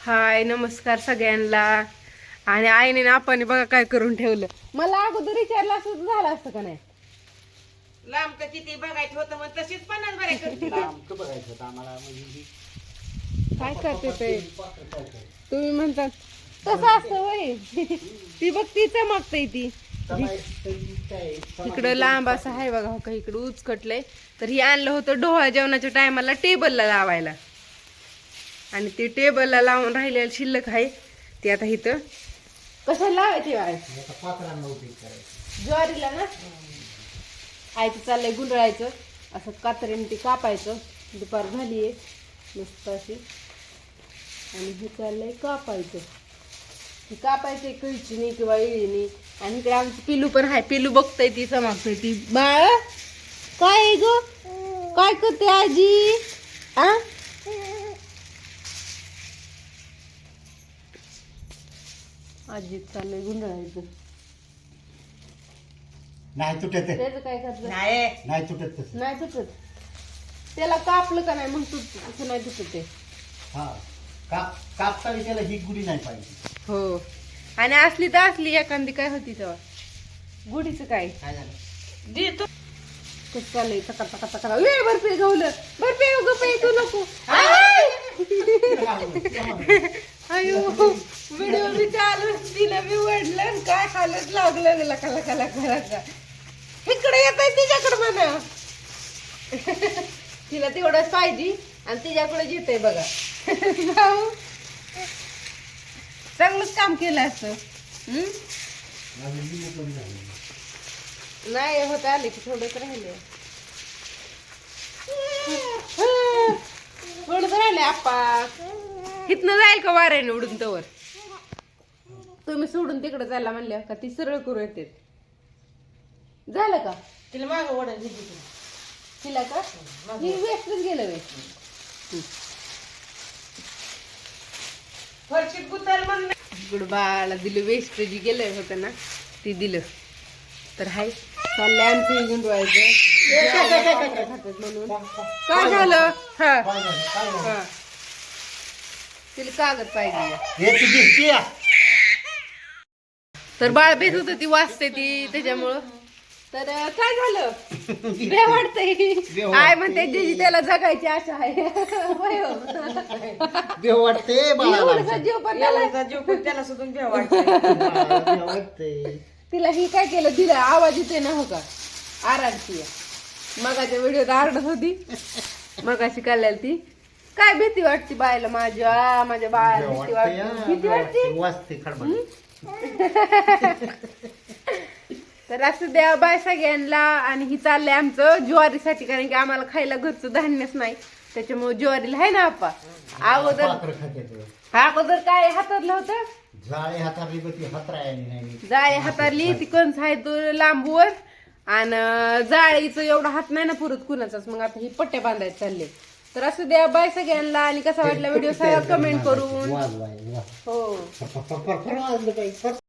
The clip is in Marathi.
हाय नमस्कार सगळ्यांना. आणि आईने ना आपण बघा काय करून ठेवलं. मला अगोदर विचारलं असं झालं असतं का नाही? लांब तर किती बघायचं होतं मग तशीच पन्नास बघायचं होतं. आम्हाला. म्हणजे ही काय करते ते. तुम्ही म्हणतात तसं असतं वय. ती बघ ती चमकते ती. इकडं लांब असं आहे बघा हो का इकडं उचकटलंय. तर ही आणलं होतं डोहा जेवणाच्या टायमाला टेबलला लावायला. आणि ते टेबलला लावून राहिलेलं शिल्लक आहे. ते आता इथं कसं लावायचे बाय ज्वारीला ना? आयचं चाललंय गुंडळायचं. असं कातरीने ते कापायचं. दुपार झाली आहे. मस्त अशी. आणि हे चाललंय कापायचं. हे कापायचं कैचीने किंवा इळीने. आणि इकडे आमचं पिलू पण आहे. पिलू बघतय ती चमकतय ती. बाळ काय आहे ग? काय करते आजी? आ? आजी चाललंय गुंडळायचं. नाही तुटत आहे. त्याचं काय करत नाही. नाही तुटत तसं. नाही तुटत. त्याला कापलं का नाही मग तुटत तसं नाही तुटत ते हा. काप कापताना त्याला ही गुढी नाही पाहिजे. हो. आणि असली तर असली एखादी काय होती तेव्हा. गुढीचं काय? काय झालं? दे तू. कसं चाललंय? चका चका चका वे बर्फी गवलं. बर्फी उग पे तू नको. मी चालू तिला वडलं आणि काय हालत लागलं लका कला कला करायचा. इकडे येत आहे तिच्याकडे म्हणा. तिला तेवढंच पाहिजे आणि तिच्याकडे येते बघा. भाऊ चांगलंच काम केलं असतं. नाही होत आले की थोडंच राहिले थोडंच राहिले आप्पा. इथनं जाईल का वाऱ्याने उडून तवर? तुम्ही सोडून तिकडे जायला म्हणल्या का ती सरळ करू येते. झालं का? तिला मागं ओढायला दिली तुला तिला का? ही वेस्टच गेलं वे फरशीत गुताल म्हणलं इकडं बाळाला दिलं वेस्ट जी गेलं होतं ना ती दिलं. तर हाय चाललंय आमचं गुंडवायचं. म्हणून. काय झालं? हा? हा. तिला कागद पाहिजे. हे. तर बाळ भेट होत ती वाचते ती त्याच्यामुळं. तर काय झालं? बे वाटतंय आय म्हणते जीजी त्याला जगायची आशा आहे. होय हो. देव वाटते बाळाला एवढंसा जीव पण त्याला? एवढा जीव पण त्याला सुद्धा भ्या वाटतं बाळाला देव वाटते तिला ही काय केलं? दिलं आवाज येते ना हो का? आराडती मगाच्या व्हिडिओत आरडत होती. मगाशी काढलेली ती. काय भीती वाटते बायला माझ्या माझ्या बाळाला देव भीती वाटते. भीती देव वाटते? वाटते. वाचते खडबड तर असं द्या बाय सगळ्यांना. आणि ही चाललंय आमचं ज्वारीसाठी कारण की आम्हाला खायला घरचं धान्यच नाही. त्याच्यामुळे ज्वारीला आहे ना आपा अगोदर. अगोदर काय हातातलं होतं? हातातली बघ ती हातरायली नाही. जाळी हातातली ती कंस आहे तो लांबवर. आणि जाळीचं एवढा हात नाही ना पुरत कुणाचाच. मग आता ही पट्ट्या बांधायला चालले. तर असं द्या बाय सगळ्यांना. आणि कसा वाटला व्हिडिओ सगळा कमेंट करून. हो. वाजलं पाहिजे.